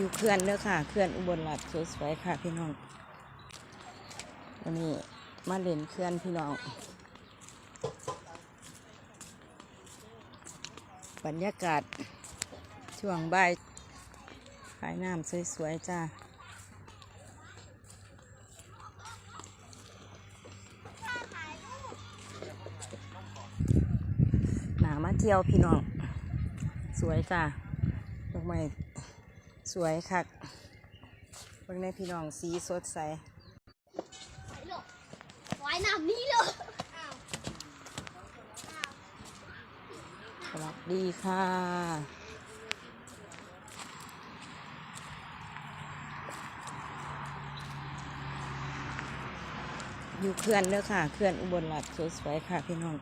อยู่เขื่อนเด้อค่ะเขื่อนอุบลรัตน์สวยๆค่ะ พี่น้องวันนี้มาเล่นเขื่อนพี่น้อง บรรยากาศช่วงบ่ายขายน้ำสวยๆจ้าหนามาเที่ยวพี่น้อง สวยจ้าดอกไม้ สวยคักเบิ่งในพี่น้องสีสดใสว่ายน้ำนี่เลยสวัสดีค่ะอยู่เขื่อนเด้อค่ะเขื่อนอุบลรัตน์สวยๆค่ะพี่น้อง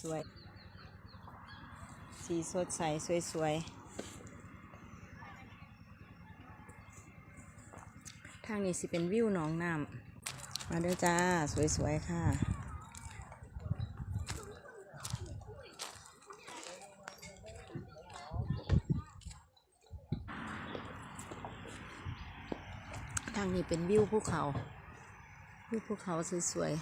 สวยๆ สีสดใส สวย ๆ ทางนี้สิเป็นวิวหนองน้ำมาเด้อจ้า สวย ๆ ค่ะทางนี้เป็นวิวภูเขา วิวภูเขาสวย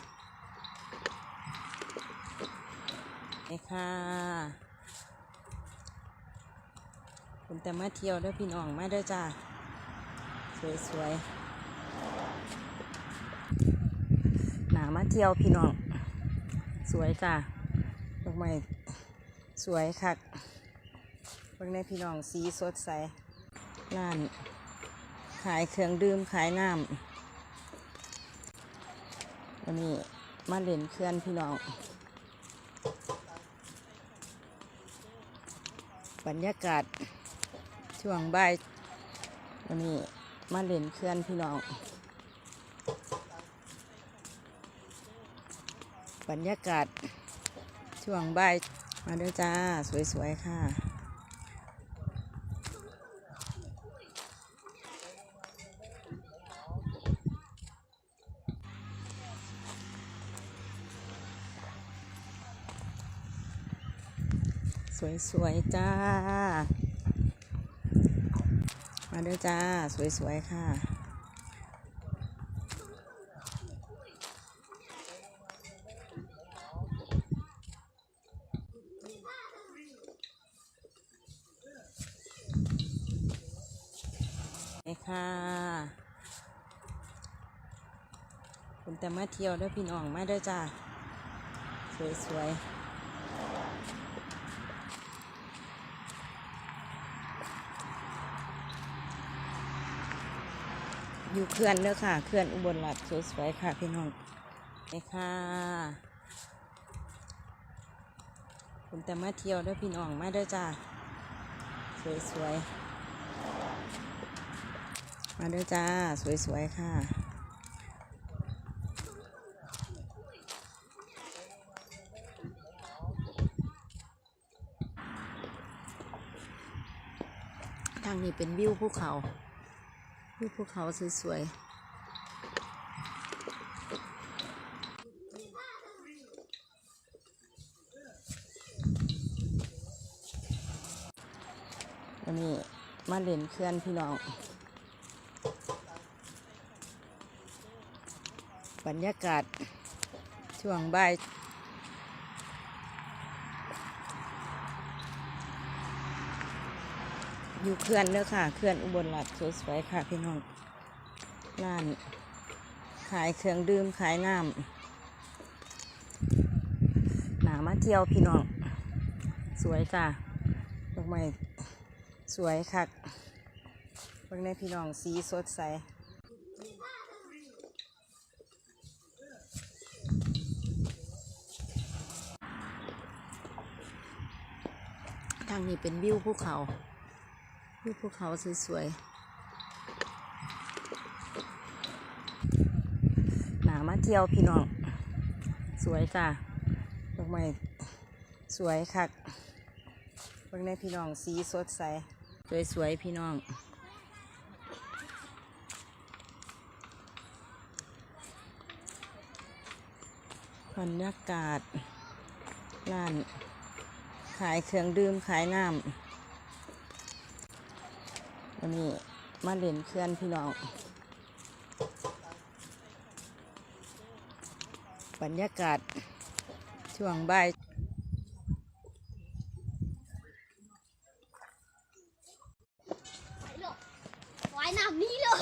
ๆนี่ค่ะ คุณแต่มาเที่ยวเด้อพี่น้องมาเด้อจ้า สวยๆหนามาเที่ยวพี่น้อง สวยจ้าดอกไม้สวยคักเบิ่งในพี่น้องสีสดใสร้าน ขายเครื่องดื่มขายน้ำวันนี้มาเล่นเคลื่อนพี่น้อง บรรยากาศ ช่วงบ่ายวันนี้มาเล่นเคลื่อนพี่น้อง บรรยากาศช่วงบ่ายมาด้วยจ้า สวย ๆ ค่ะสวย ๆ จ้า มาด้วยจ้า สวยๆ ค่ะ นี่ค่ะ คุณแต่มาเที่ยวด้อพี่น้องมาด้อจ้า สวยๆ อยู่เขื่อนเด้อค่ะเขื่อนอุบลรัตน์สวยๆค่ะพี่น้องนี่ค่ะคุณแต่มาเที่ยวเด้อพี่น้องมาเด้อจ้าสวยๆมาเด้อจ้าสวยๆค่ะทางนี้เป็นวิวภูเขา วิวภูเขาสวยๆวันนี้มาเล่นเคลื่อนพี่น้อง บรรยากาศช่วงบ่าย อยู่เขื่อนเด้อค่ะเขื่อนอุบลรัตน์สวยๆค่ะพี่น้องร้านขายเครื่องดื่มขายน้ำหนามาเที่ยวพี่น้อง สวยจ้าดอกไม้สวยคักเบิ่งในพี่น้องสีสดใสทางนี้เป็นวิวภูเขา วิวภูเขาสวยๆ หนามาเที่ยวพี่น้อง สวยจ้าดอกไม้สวยคักเบิ่งในพี่น้องสีสดใส สวยๆ พี่น้องบรรยากาศร้าน ขายเครื่องดื่ม ขายน้ำ วันนี้มาเล่นเคลื่อนพี่น้อง บรรยากาศช่วงบ่ายว่ายน้ำนี่เลย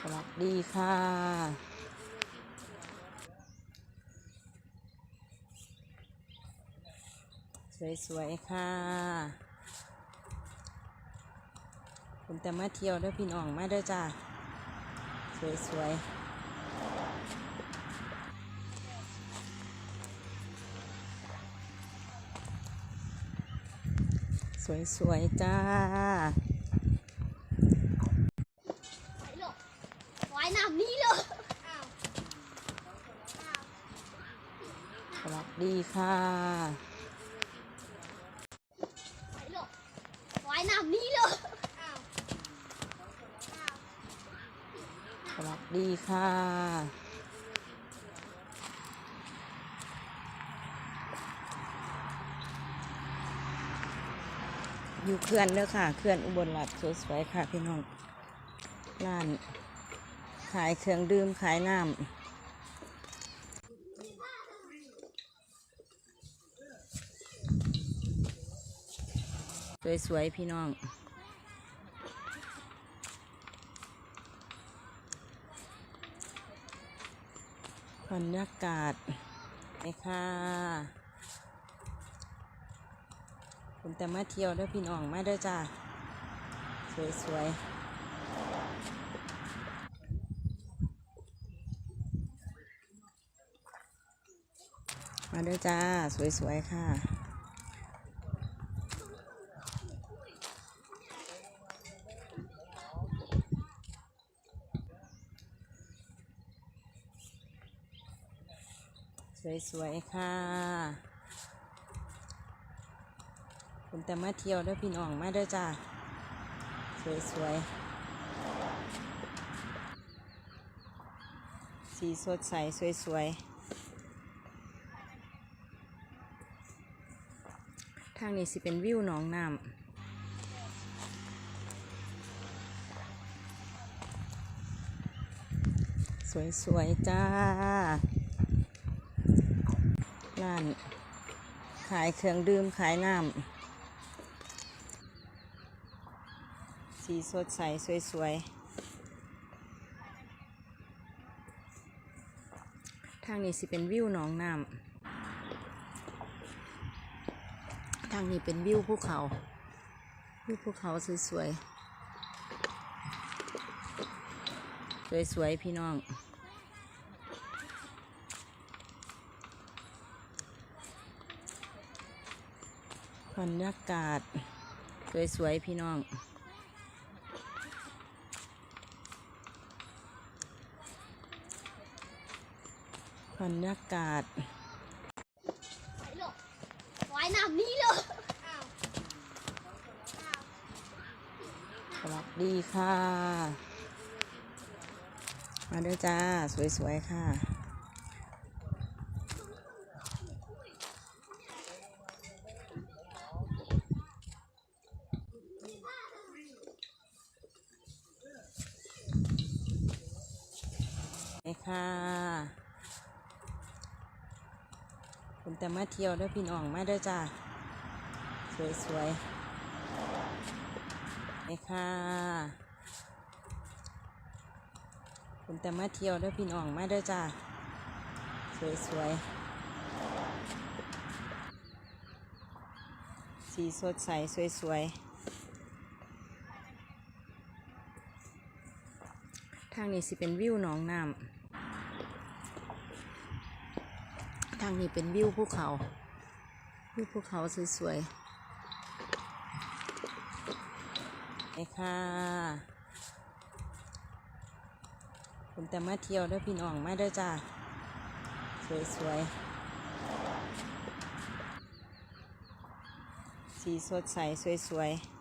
สวัสดีค่ะ สวยๆค่ะคุณแต่มาเที่ยวเด้วยพี่น้องมาเด้อจ้าสวยๆสวยๆจ้าว่ายน้ำนี่เลยสวัสดีค่ะ ว่ายน้ำนี่เลย สวัสดีค่ะอยู่เขื่อนเด้อค่ะเขื่อนอุบลรัตน์สวยๆค่ะพี่น้องร้าน ขายเครื่องดื่มขายน้ำสวยๆพี่น้อง รรยากาศนี่ค่ะผมแต่มาเที่ยวด้วยพี่น้องมาด้อจ้าสวยๆมาด้อจ้า สวย ๆ ค่ะ สวยๆค่ะผมแต่มาเที่ยวด้วยพี่น้องมาด้อจ้าสวยๆ สีสดใสสวยๆ ทางนี้สิเป็นวิวหนองน้ำสวยๆจ้า ร้านขายเครื่องดื่มขายน้ำสีสดใสสวยๆ ทางนี้สิเป็นวิวหนองน้ำทางนี้เป็นวิวภูเขาวิวภูเขาสวยๆ สวยๆ พี่น้อง บรรยากาศ สวย ๆ พี่น้อง บรรยากาศว่ายน้ำนี่เลยสวัสดีค่ะ มาเด้อจ้า สวย ๆ ค่ะ นี่ค่ะผมแต่มาเที่ยวด้วยพี่น้องมาด้อจ้าสวยๆนี่ค่ะผมแต่มาเที่ยวด้วยพี่น้องมาด้อจ้าสวยๆสีสดใสสวยๆทางนี้สิเป็นวิวหนองน้ำ ทางนี้เป็นวิวภูเขา วิวภูเขาสวยๆนี่ค่ะผมแต่มาเที่ยวด้วยพี่น้องมาด้อจ้า สวยๆ สีสดใสสวยๆ